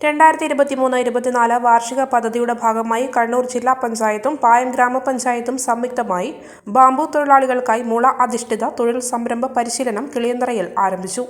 രണ്ടായിരത്തി ഇരുപത്തിമൂന്ന് ഇരുപത്തിനാല് വാർഷിക പദ്ധതിയുടെ ഭാഗമായി കണ്ണൂർ ജില്ലാ പഞ്ചായത്തും പായം ഗ്രാമപഞ്ചായത്തും സംയുക്തമായി ബാംബു തൊഴിലാളികൾക്കായി മുള അധിഷ്ഠിത തൊഴിൽ സംരംഭ പരിശീലനം കിളിയന്തറയിൽ ആരംഭിച്ചു.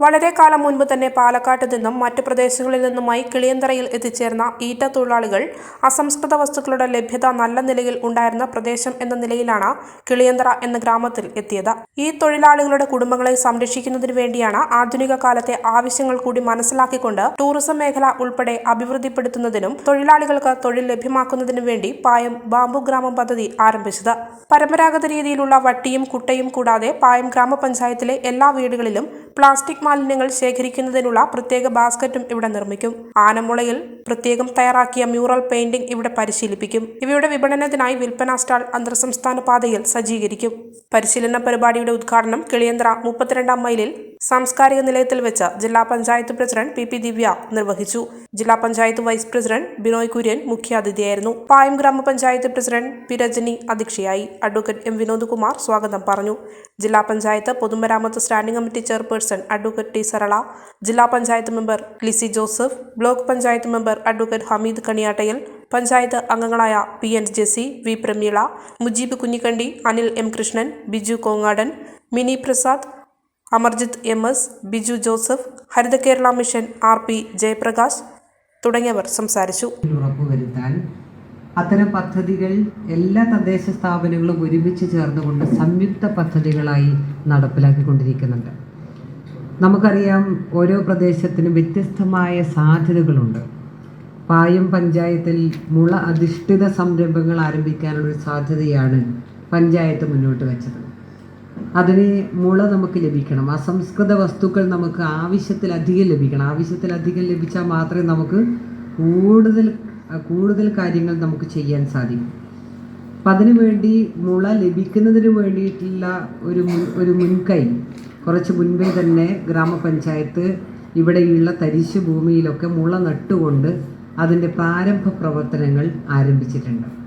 വളരെ കാലം മുൻപ് തന്നെ പാലക്കാട്ട് നിന്നും മറ്റ് പ്രദേശങ്ങളിൽ നിന്നുമായി കിളിയന്തറയിൽ എത്തിച്ചേർന്ന ഈറ്റ തൊഴിലാളികൾ അസംസ്കൃത വസ്തുക്കളുടെ ലഭ്യത നല്ല നിലയിൽ ഉണ്ടായിരുന്ന പ്രദേശം എന്ന നിലയിലാണ് കിളിയന്തറ എന്ന ഗ്രാമത്തിൽ എത്തിയത്. ഈ തൊഴിലാളികളുടെ കുടുംബങ്ങളെ സംരക്ഷിക്കുന്നതിനു വേണ്ടിയാണ് ആധുനിക കാലത്തെ ആവശ്യങ്ങൾ കൂടി മനസ്സിലാക്കിക്കൊണ്ട് ടൂറിസം മേഖല ഉൾപ്പെടെ അഭിവൃദ്ധിപ്പെടുത്തുന്നതിനും തൊഴിലാളികൾക്ക് തൊഴിൽ ലഭ്യമാക്കുന്നതിനു വേണ്ടി പായം ബാംബു ഗ്രാമം പദ്ധതി ആരംഭിച്ചത്. പരമ്പരാഗത രീതിയിലുള്ള വട്ടിയും കുട്ടയും കൂടാതെ പായം ഗ്രാമപഞ്ചായത്തിലെ എല്ലാ വീടുകളിലും പ്ലാസ്റ്റിക് മാലിന്യങ്ങൾ ശേഖരിക്കുന്നതിനുള്ള പ്രത്യേക ബാസ്ക്കറ്റും ഇവിടെ നിർമ്മിക്കും. ആനമുളയിൽ പ്രത്യേകം തയ്യാറാക്കിയ മ്യൂറൽ പെയിന്റിംഗ് ഇവിടെ പരിശീലിപ്പിക്കും. ഇവയുടെ വിപണനത്തിനായി വിൽപ്പന സ്റ്റാൾ അന്തർ സംസ്ഥാന പാതയിൽ സജ്ജീകരിക്കും. പരിശീലന പരിപാടിയുടെ ഉദ്ഘാടനം കിളിയന്ത്ര മുപ്പത്തിരണ്ടാം മൈലിൽ സാംസ്കാരിക നിലയത്തിൽ വെച്ച് ജില്ലാ panchayat president P P Divya നിർവഹിച്ചു. ജില്ലാ പഞ്ചായത്ത് വൈസ് പ്രസിഡന്റ് ബിനോയ് കുര്യൻ മുഖ്യാതിഥിയായിരുന്നു. പായം ഗ്രാമപഞ്ചായത്ത് പ്രസിഡന്റ് പി രജനി അധ്യക്ഷയായി. അഡ്വക്കേറ്റ് എം വിനോദ്കുമാർ സ്വാഗതം പറഞ്ഞു. ജില്ലാ പഞ്ചായത്ത് പൊതുമരാമത്ത് standing committee chairperson advocate T Sarala. ജില്ലാ panchayat member Lissy Joseph. Block panchayat advocate Hameed Kaniyattayil panchayat അംഗങ്ങളായ P N Jessy V Prameela Mujeeb Kunhikkandi Anil M Krishnan Biju Kongadan Mini Prasad Amarjith M S Biju Joseph Haritha Kerala mission R P Jayaprakash തുടങ്ങിയവർ സംസാരിച്ചു. അത്തരം പദ്ധതികൾ എല്ലാ തദ്ദേശ സ്ഥാപനങ്ങളും ഒരുമിച്ച് ചേർന്നുകൊണ്ട് സംയുക്ത പദ്ധതികളായി നടപ്പിലാക്കിക്കൊണ്ടിരിക്കുന്നുണ്ട്. നമുക്കറിയാം ഓരോ പ്രദേശത്തിനും വ്യത്യസ്തമായ സാധ്യതകളുണ്ട്. പായം പഞ്ചായത്തിൽ മുള അധിഷ്ഠിത സംരംഭങ്ങൾ ആരംഭിക്കാനുള്ളൊരു സാധ്യതയാണ് പഞ്ചായത്ത് മുന്നോട്ട് വെച്ചത്. അതിന് മുള നമുക്ക് ലഭിക്കണം. അസംസ്കൃത വസ്തുക്കൾ നമുക്ക് ആവശ്യത്തിലധികം ലഭിക്കണം. ആവശ്യത്തിലധികം ലഭിച്ചാൽ മാത്രമേ നമുക്ക് കൂടുതൽ കൂടുതൽ കാര്യങ്ങൾ നമുക്ക് ചെയ്യാൻ സാധിക്കും. അപ്പം അതിനു വേണ്ടി മുള ലഭിക്കുന്നതിന് വേണ്ടിയിട്ടുള്ള ഒരു മുൻ ഒരു മുൻകൈ കുറച്ച് മുൻപേ തന്നെ ഗ്രാമപഞ്ചായത്ത് ഇവിടെയുള്ള തരിശു ഭൂമിയിലൊക്കെ മുള നട്ടുകൊണ്ട് അതിന്റെ പ്രാരംഭ പ്രവർത്തനങ്ങൾ ആരംഭിച്ചിട്ടുണ്ട്.